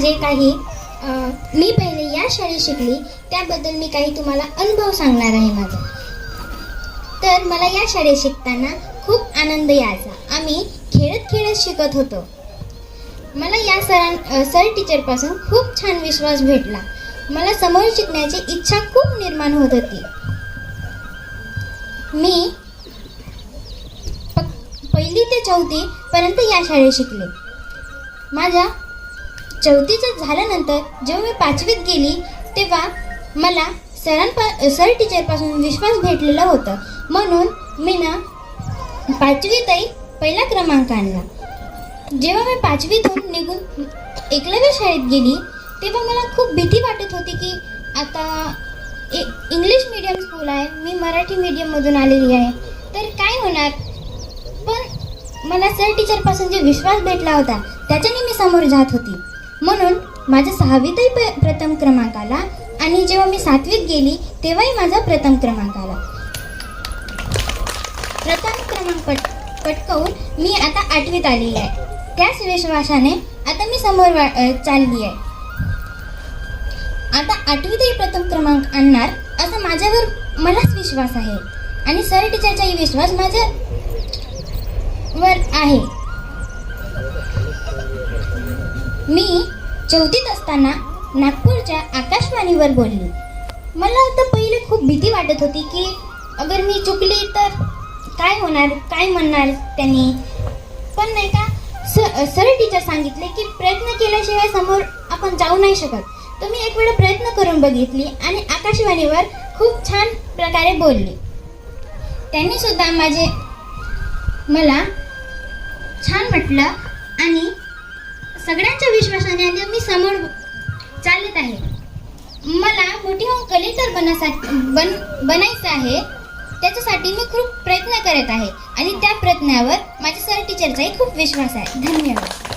माझे काही मी पहिले या शाळेत शिकली त्याबद्दल मी काही तुम्हाला अनुभव सांगणार आहे माझा. तर मला या शाळेत शिकताना खूप आनंद यायचा. आम्ही खेळत खेळत शिकत होतो. मला या सरां सर टीचरपासून खूप छान विश्वास भेटला. मला समोर शिकण्याची इच्छा खूप निर्माण होत होती. मी पहिली ते चौथी पर्यंत या शाळेत शिकले. माझ्या चौथीचं झाल्यानंतर जेव्हा मी पाचवीत गेली तेव्हा मला सरांपा सर टीचरपासून विश्वास भेटलेला होता. म्हणून मी ना पाचवीतही पहिला क्रमांक आणला. जेव्हा मी पाचवीतून निघून एकलव्य शाळेत गेली तेव्हा मला खूप भीती वाटत होती की आता ए इंग्लिश मीडियम स्कूल आहे मी मराठी मीडियममधून आलेली आहे. तर काय होणार? पण मला सर टीचरपासून जे विश्वास भेटला होता त्याच्याने मी समोर जात होती. म्हणून माझ्या सहावीतही प प्रथम क्रमांक आला आणि जेव्हा मी सातवीत गेली तेव्हाही माझा प्रथम क्रमांक आला. प्रथम क्रमांक पट पटकवून मी आता आठवीत आलेली आहे. त्याच विश्वासाने आता मी समोर वा चालली आहे. आता आठवीतही प्रथम क्रमांक आणणार असा माझ्यावर मलाच विश्वास आहे. आणि सर टीचरचाही विश्वास माझ्या वर आहे. मी चौथीत असताना नागपूरच्या आकाशवाणीवर बोलली. मला तर पहिले खूप भीती वाटत होती की अगर मी चुकली तर काय होणार काय म्हणणार त्यांनी? पण नाही का स सर टीचर सांगितले की प्रयत्न केल्याशिवाय समोर आपण जाऊ नाही शकत. तर मी एक वेळा प्रयत्न करून बघितली आणि आकाशवाणीवर खूप छान प्रकारे बोलली. त्यांनी सुद्धा माझे मला छान म्हटलं आणि सगळ्यांच्या विश्वासाने आता मी समोर हो- चालत आहे. मला मोठी होऊन कलेक्टर बनासाठी बन बनायचं आहे. त्याच्यासाठी मी खूप प्रयत्न करत आहे. आणि त्या प्रयत्नावर माझ्या सर टीचरचाही खूप विश्वास आहे. धन्यवाद.